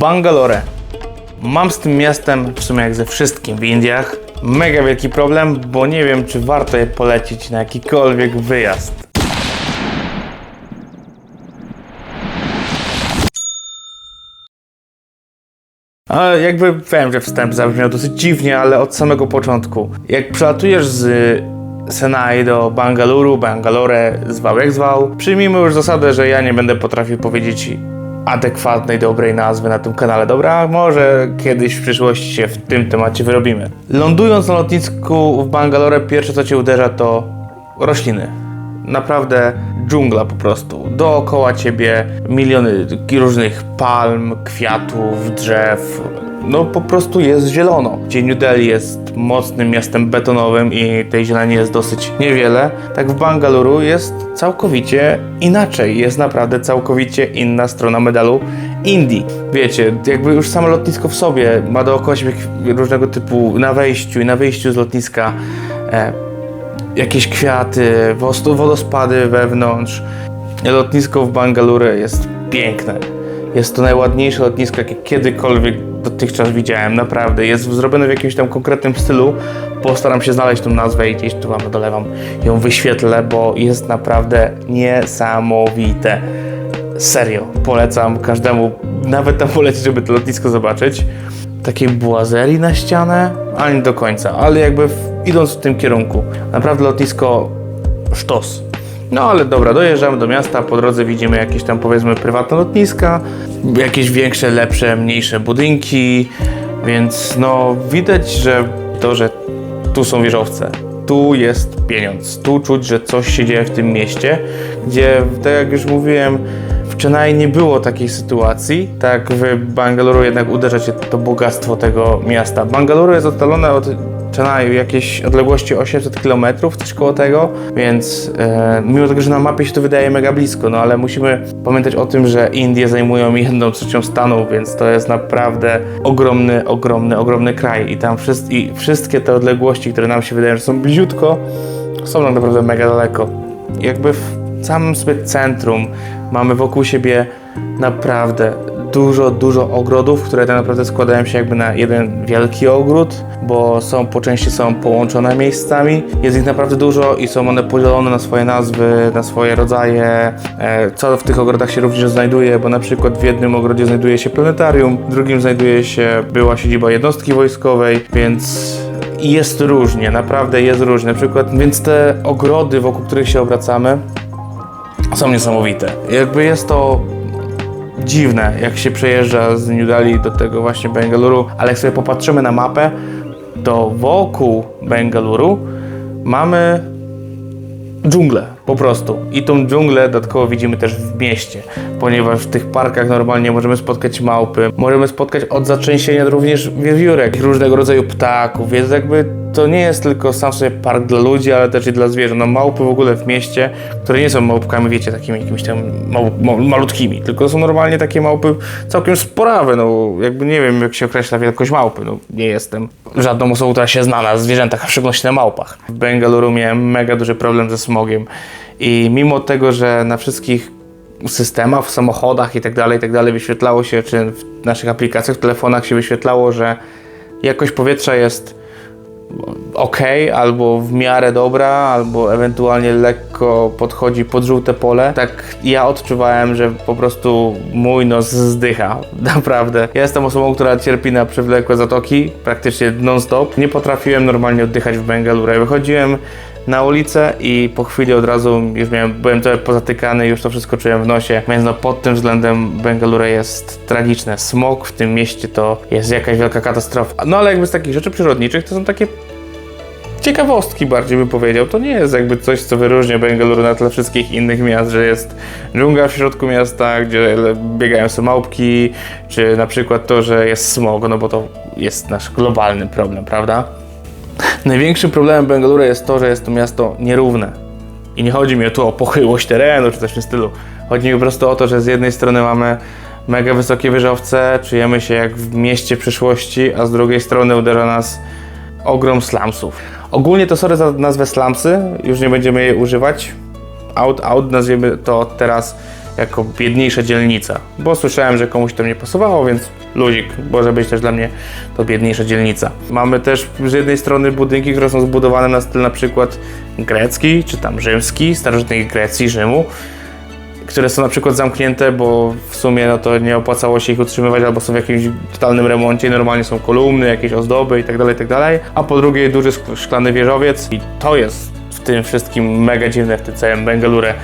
Bangalore. Mam z tym miastem, w sumie jak ze wszystkim w Indiach, mega wielki problem, bo nie wiem, czy warto je polecić na jakikolwiek wyjazd. Ale jakby wiem, że wstęp zabrzmiał dosyć dziwnie, ale od samego początku. Jak przelatujesz z Senai do Bangaluru, Bangalore zwał jak zwał, przyjmijmy już zasadę, że ja nie będę potrafił powiedzieć adekwatnej, dobrej nazwy na tym kanale. Dobra, może kiedyś w przyszłości się w tym temacie wyrobimy. Lądując na lotnisku w Bangalore, pierwsze co cię uderza to rośliny. Naprawdę dżungla po prostu. Dookoła ciebie miliony różnych palm, kwiatów, drzew. No po prostu jest zielono. Gdzie New Delhi jest mocnym miastem betonowym i tej zieleni jest dosyć niewiele, tak w Bangalore jest całkowicie inaczej. Jest naprawdę całkowicie inna strona medalu Indii. Wiecie, jakby już samo lotnisko w sobie ma dookoła siebie różnego typu na wejściu i na wyjściu z lotniska e, jakieś kwiaty, wodospady wewnątrz. Lotnisko w Bangalore jest piękne. Jest to najładniejsze lotnisko, jakie kiedykolwiek dotychczas widziałem. Naprawdę. Jest zrobione w jakimś tam konkretnym stylu. Postaram się znaleźć tą nazwę i gdzieś tu wam dolewam ją wyświetlę, bo jest naprawdę niesamowite. Serio. Polecam każdemu nawet tam polecieć, żeby to lotnisko zobaczyć. Takiej błazerii na ścianę, ale nie do końca, ale jakby w, idąc w tym kierunku. Naprawdę lotnisko sztos. No ale dobra, dojeżdżamy do miasta, po drodze widzimy jakieś tam powiedzmy prywatne lotniska, jakieś większe, lepsze, mniejsze budynki, więc no widać, że to, że tu są wieżowce, tu jest pieniądz, tu czuć, że coś się dzieje w tym mieście, gdzie tak jak już mówiłem, Chennai nie było takiej sytuacji, tak w Bangalore jednak uderza cię to bogactwo tego miasta. Bangalore jest oddalone od Chennai jakieś odległości 800 km, coś koło tego, więc e, mimo tego, że na mapie się to wydaje mega blisko, no ale musimy pamiętać o tym, że Indie zajmują jedną trzecią stanu, więc to jest naprawdę ogromny, ogromny, ogromny kraj i tam i wszystkie te odległości, które nam się wydają, że są bliziutko, są tak naprawdę mega daleko. Jakby samym sobie centrum mamy wokół siebie naprawdę dużo, dużo ogrodów, które tak naprawdę składają się jakby na jeden wielki ogród, bo są po części są połączone miejscami. Jest ich naprawdę dużo i są one podzielone na swoje nazwy, na swoje rodzaje, e, co w tych ogrodach się również znajduje, bo na przykład w jednym ogrodzie znajduje się planetarium, w drugim znajduje się była siedziba jednostki wojskowej, więc jest różnie, naprawdę jest różnie. Na przykład, więc te ogrody, wokół których się obracamy, są niesamowite. Jakby jest to dziwne, jak się przejeżdża z New Delhi do tego właśnie Bengaluru, ale jak sobie popatrzymy na mapę, to wokół Bengaluru mamy dżunglę po prostu. I tą dżunglę dodatkowo widzimy też w mieście, ponieważ w tych parkach normalnie możemy spotkać małpy, możemy spotkać od zaczęsienia również wiewiórek, różnego rodzaju ptaków, więc jakby to nie jest tylko sam sobie park dla ludzi, ale też i dla zwierząt. No małpy w ogóle w mieście, które nie są małpkami, wiecie, takimi jakimiś tam mał, malutkimi, tylko są normalnie takie małpy całkiem sporawe, no jakby nie wiem jak się określa wielkość małpy, no nie jestem żadną osobą, która się zna na zwierzętach, a w szczególności na małpach. W Bengaluru miałem mega duży problem ze smogiem i mimo tego, że na wszystkich systemach, w samochodach i tak dalej, i tak wyświetlało się, czy w naszych aplikacjach, w telefonach się wyświetlało, że jakość powietrza jest ok, albo w miarę dobra, albo ewentualnie lekko podchodzi pod żółte pole. Tak ja odczuwałem, że po prostu mój nos zdycha. Naprawdę. Ja jestem osobą, która cierpi na przewlekłe zatoki, praktycznie non-stop. Nie potrafiłem normalnie oddychać w Bengaluru. Wychodziłem na ulicę i po chwili od razu już miałem, byłem trochę pozatykany, już to wszystko czułem w nosie, więc no pod tym względem Bengaluru jest tragiczne. Smog w tym mieście to jest jakaś wielka katastrofa. No ale jakby z takich rzeczy przyrodniczych to są takie ciekawostki bardziej bym powiedział. To nie jest jakby coś, co wyróżnia Bengaluru na tle wszystkich innych miast, że jest dżungla w środku miasta, gdzie biegają sobie małpki, czy na przykład to, że jest smog, no bo to jest nasz globalny problem, prawda? Największym problemem Bengaluru jest to, że jest to miasto nierówne. I nie chodzi mi tu o pochyłość terenu czy coś w tym stylu. Chodzi mi po prostu o to, że z jednej strony mamy mega wysokie wieżowce, czujemy się jak w mieście przyszłości, a z drugiej strony uderza nas ogrom slumsów. Ogólnie to sorry za nazwę slumsy, już nie będziemy jej używać. Out, out nazwiemy to teraz jako biedniejsza dzielnica, bo słyszałem, że komuś to nie pasowało, więc luzik, może być też dla mnie to biedniejsza dzielnica. Mamy też z jednej strony budynki, które są zbudowane na styl na przykład grecki, czy tam rzymski, starożytnej Grecji, Rzymu, które są na przykład zamknięte, bo w sumie no to nie opłacało się ich utrzymywać albo są w jakimś totalnym remoncie, normalnie są kolumny, jakieś ozdoby itd., itd. A po drugie duży szklany wieżowiec i to jest w tym wszystkim mega dziwne w tym całym Bengalurze,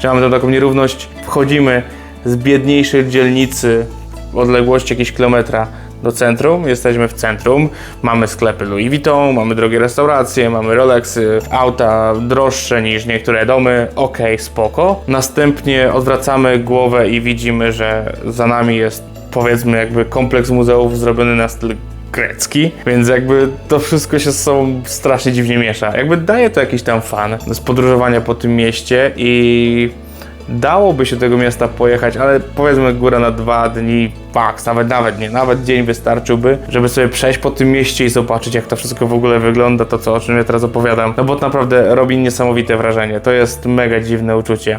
że mamy tą taką nierówność, wchodzimy z biedniejszej dzielnicy w odległości jakieś kilometra do centrum, jesteśmy w centrum, mamy sklepy Louis Vuitton, mamy drogie restauracje, mamy Rolexy, auta droższe niż niektóre domy, okej, spoko. Następnie odwracamy głowę i widzimy, że za nami jest powiedzmy jakby kompleks muzeów zrobiony na styl grecki, więc jakby to wszystko się z sobą strasznie dziwnie miesza. Jakby daje to jakiś tam fan z podróżowania po tym mieście i dałoby się tego miasta pojechać, ale powiedzmy góra na dwa dni, max, nawet nawet nie, nawet dzień wystarczyłby, żeby sobie przejść po tym mieście i zobaczyć jak to wszystko w ogóle wygląda, to co, o czym ja teraz opowiadam, no bo naprawdę robi niesamowite wrażenie, to jest mega dziwne uczucie.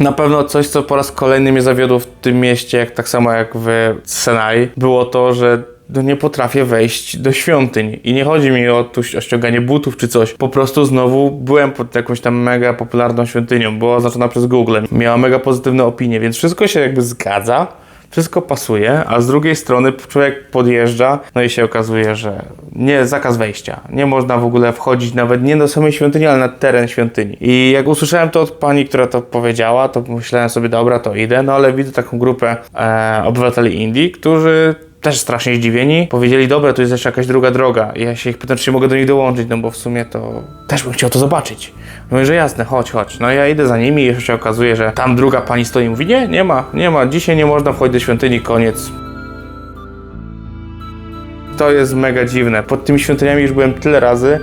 Na pewno coś, co po raz kolejny mnie zawiodło w tym mieście, jak tak samo jak w Senai, było to, że no nie potrafię wejść do świątyń. I nie chodzi mi o, tu, o ściąganie butów czy coś. Po prostu znowu byłem pod jakąś tam mega popularną świątynią. Była oznaczona przez Google. Miała mega pozytywne opinie, więc wszystko się jakby zgadza. Wszystko pasuje, a z drugiej strony człowiek podjeżdża, no i się okazuje, że nie, zakaz wejścia. Nie można w ogóle wchodzić nawet nie do samej świątyni, ale na teren świątyni. I jak usłyszałem to od pani, która to powiedziała, to myślałem sobie, dobra, to idę, no ale widzę taką grupę e, obywateli Indii, którzy też strasznie zdziwieni. Powiedzieli, dobra, tu jest jeszcze jakaś druga droga. I ja się ich pytam, czy mogę do nich dołączyć, no bo w sumie to też bym chciał to zobaczyć. Mówię, że jasne, chodź, chodź. No ja idę za nimi i jeszcze się okazuje, że tam druga pani stoi i mówi, nie, nie ma, nie ma, dzisiaj nie można wchodzić do świątyni, koniec. To jest mega dziwne. Pod tymi świątyniami już byłem tyle razy,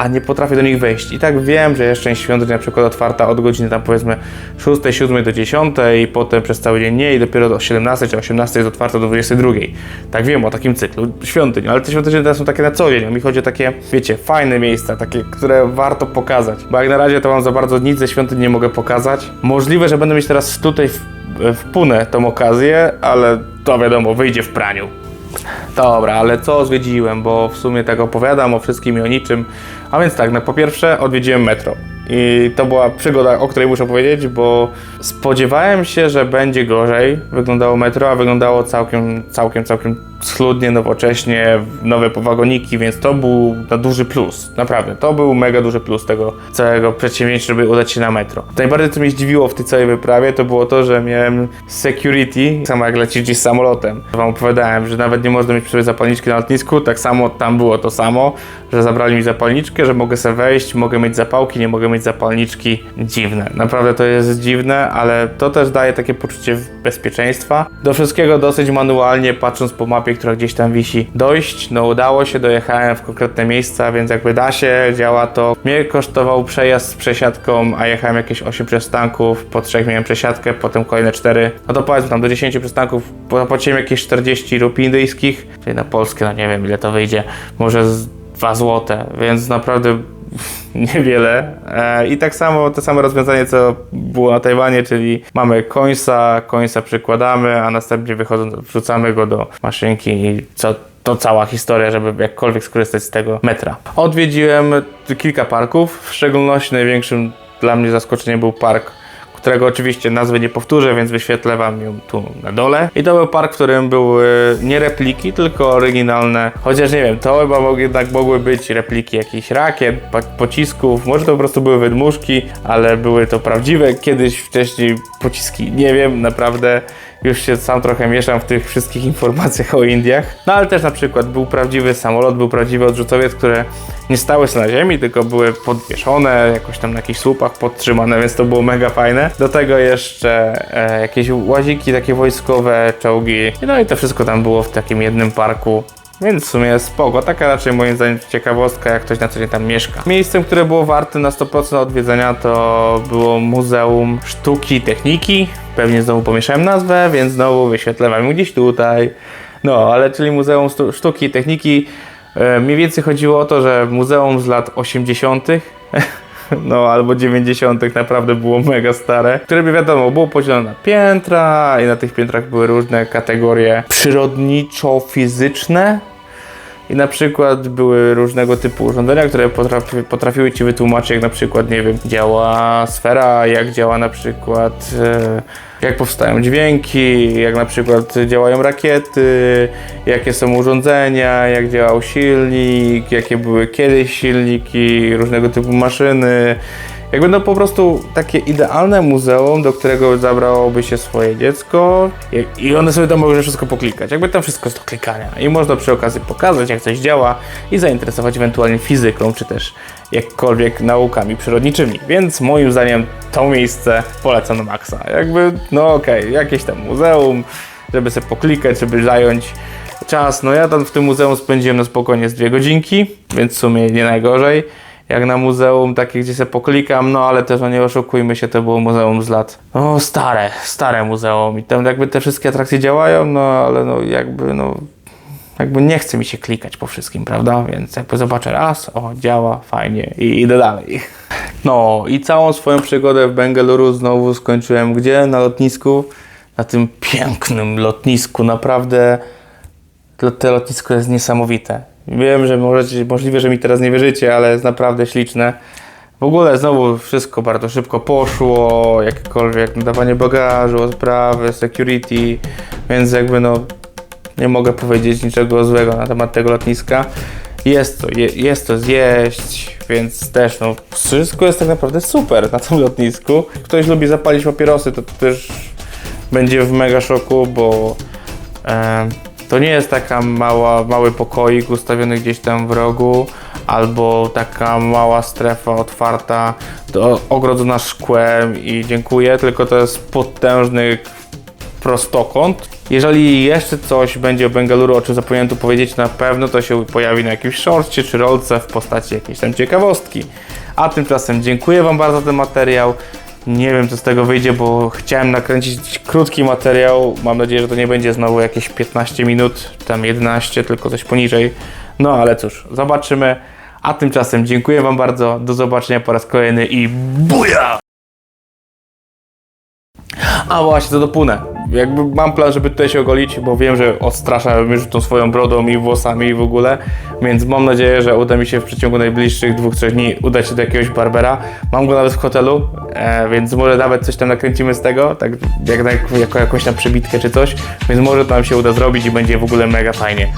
a nie potrafię do nich wejść. I tak wiem, że jest świątyń na przykład otwarta od godziny tam powiedzmy 6, 7 do 10 i potem przez cały dzień nie i dopiero do 17 czy 18 jest otwarta do 22. Tak wiem o takim cyklu świątyń, ale te świątynie teraz są takie na co dzień. A mi chodzi o takie, wiecie, fajne miejsca, takie, które warto pokazać. Bo jak na razie to wam za bardzo nic ze świątyń nie mogę pokazać. Możliwe, że będę mieć teraz tutaj w, w Punę tą okazję, ale to wiadomo, wyjdzie w praniu. Dobra, ale co zwiedziłem, bo w sumie tak opowiadam o wszystkim i o niczym. A więc tak, no po pierwsze odwiedziłem metro. I to była przygoda, o której muszę powiedzieć, bo spodziewałem się, że będzie gorzej. Wyglądało metro, a wyglądało całkiem, całkiem, całkiem schludnie, nowocześnie, nowe powagoniki, więc to był na duży plus. Naprawdę, to był mega duży plus tego całego przedsięwzięcia, żeby udać się na metro. Najbardziej co mnie zdziwiło w tej całej wyprawie, to było to, że miałem security, samo jak lecisz gdzieś samolotem. Wam opowiadałem, że nawet nie można mieć przy sobie zapalniczki na lotnisku, tak samo tam było to samo, że zabrali mi zapalniczkę, że mogę sobie wejść, mogę mieć zapałki, nie mogę mieć zapalniczki. Dziwne. Naprawdę to jest dziwne, ale to też daje takie poczucie bezpieczeństwa. Do wszystkiego dosyć manualnie, patrząc po mapie, która gdzieś tam wisi, dojść. No udało się, dojechałem w konkretne miejsca, więc jakby da się, działa to. Mnie kosztował przejazd z przesiadką, a jechałem jakieś 8 przystanków, po trzech miałem przesiadkę, potem kolejne 4. No to powiedzmy tam do 10 przystanków zapłaciłem jakieś 40 rupii indyjskich, czyli na polskie, no nie wiem ile to wyjdzie, może z 2 złote, więc naprawdę niewiele. E, I tak samo to samo rozwiązanie, co było na Tajwanie, czyli mamy końca, końca przykładamy, a następnie wychodząc, wrzucamy go do maszynki i co to cała historia, żeby jakkolwiek skorzystać z tego metra. Odwiedziłem kilka parków, w szczególności największym dla mnie zaskoczeniem był park którego oczywiście nazwy nie powtórzę, więc wyświetlę Wam ją tu na dole. I to był park, w którym były nie repliki, tylko oryginalne, chociaż nie wiem, to chyba jednak mogły być repliki jakichś rakiet, po- pocisków, może to po prostu były wydmuszki, ale były to prawdziwe. Kiedyś wcześniej pociski, nie wiem, naprawdę już się sam trochę mieszam w tych wszystkich informacjach o Indiach. No ale też na przykład był prawdziwy samolot, był prawdziwy odrzutowiec, które nie stały sobie na ziemi, tylko były podwieszone, jakoś tam na jakichś słupach podtrzymane, więc to było mega fajne. Do tego jeszcze e, jakieś łaziki takie wojskowe, czołgi. No i to wszystko tam było w takim jednym parku. Więc w sumie spoko, taka raczej moim zdaniem ciekawostka, jak ktoś na co dzień tam mieszka. Miejscem, które było warte na 100% odwiedzenia to było Muzeum Sztuki i Techniki. Pewnie znowu pomieszałem nazwę, więc znowu wyświetlę wam gdzieś tutaj. No, ale czyli Muzeum Sztuki i Techniki. E, mniej więcej chodziło o to, że muzeum z lat 80. no albo 90. naprawdę było mega stare, które by wiadomo, było podzielone na piętra i na tych piętrach były różne kategorie przyrodniczo-fizyczne, i na przykład były różnego typu urządzenia, które potrafi, potrafiły ci wytłumaczyć, jak na przykład, nie wiem, działa sfera, jak działa na przykład, e, jak powstają dźwięki, jak na przykład działają rakiety, jakie są urządzenia, jak działał silnik, jakie były kiedyś silniki, różnego typu maszyny. Jakby no po prostu takie idealne muzeum, do którego zabrałoby się swoje dziecko i- one sobie tam mogły wszystko poklikać. Jakby tam wszystko jest do klikania i można przy okazji pokazać jak coś działa i zainteresować ewentualnie fizyką czy też jakkolwiek naukami przyrodniczymi. Więc moim zdaniem to miejsce polecam na maksa. Jakby no okej, jakieś tam muzeum, żeby sobie poklikać, żeby zająć czas. No ja tam w tym muzeum spędziłem na spokojnie z dwie godzinki, więc w sumie nie najgorzej jak na muzeum takie, gdzie się poklikam, no ale też no nie oszukujmy się, to było muzeum z lat, no stare, stare muzeum i tam jakby te wszystkie atrakcje działają, no ale no jakby no jakby nie chce mi się klikać po wszystkim, prawda? Więc jakby zobaczę raz, o działa, fajnie i idę dalej. No i całą swoją przygodę w Bengaluru znowu skończyłem gdzie? Na lotnisku, na tym pięknym lotnisku, naprawdę to lotnisko jest niesamowite. Wiem, że możecie, możliwe, że mi teraz nie wierzycie, ale jest naprawdę śliczne. W ogóle znowu wszystko bardzo szybko poszło, jakiekolwiek nadawanie bagażu, odprawy, security, więc jakby no nie mogę powiedzieć niczego złego na temat tego lotniska. Jest to, je, jest to zjeść, więc też no wszystko jest tak naprawdę super na tym lotnisku. Ktoś lubi zapalić papierosy, to też będzie w mega szoku, bo e, to nie jest taka mała, mały pokoik ustawiony gdzieś tam w rogu, albo taka mała strefa otwarta, do, ogrodzona szkłem i dziękuję, tylko to jest potężny prostokąt. Jeżeli jeszcze coś będzie o Bengaluru, o czym zapomniałem tu powiedzieć, na pewno to się pojawi na jakimś shortcie czy rolce w postaci jakiejś tam ciekawostki. A tymczasem dziękuję Wam bardzo za ten materiał. Nie wiem, co z tego wyjdzie, bo chciałem nakręcić krótki materiał. Mam nadzieję, że to nie będzie znowu jakieś 15 minut, tam 11, tylko coś poniżej. No ale cóż, zobaczymy. A tymczasem dziękuję Wam bardzo. Do zobaczenia po raz kolejny i buja! A właśnie, to dopłynę. Jakby mam plan, żeby tutaj się ogolić, bo wiem, że odstraszam już tą swoją brodą i włosami i w ogóle, więc mam nadzieję, że uda mi się w przeciągu najbliższych dwóch, trzech dni udać się do jakiegoś barbera. Mam go nawet w hotelu, e, więc może nawet coś tam nakręcimy z tego, tak jak, jak, jako jakąś tam przebitkę czy coś, więc może to nam się uda zrobić i będzie w ogóle mega fajnie.